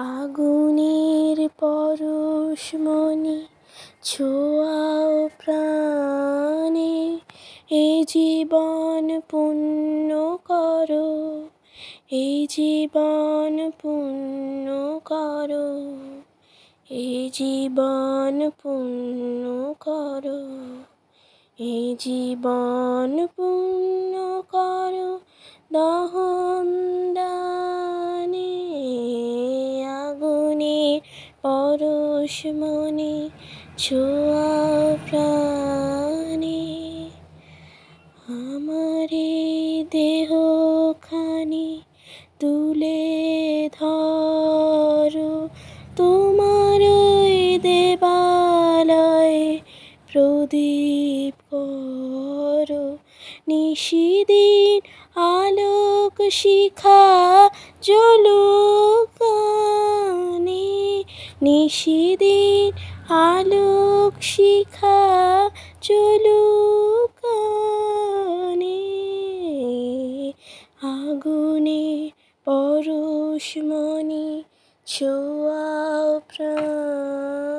আগুনের পরশমণি ছোঁয়াও প্রাণে, এ জীবন পুণ্য করো এই জীবন পুণ্য করো এই জীবন পুণ্য করো এই জীবন পুণ্য করো দহন পরশমণি ছোঁয়া প্রাণে, আমার এই দেহখানি তুলে ধরো। তোমার দেবালয়ে প্রদীপ করো। নিশিদিন আলোক শিখা জলুকানে নিশিদিন আলোক শিখা চলুক আগুনে পরশমণি ছোয়া প্রাণী।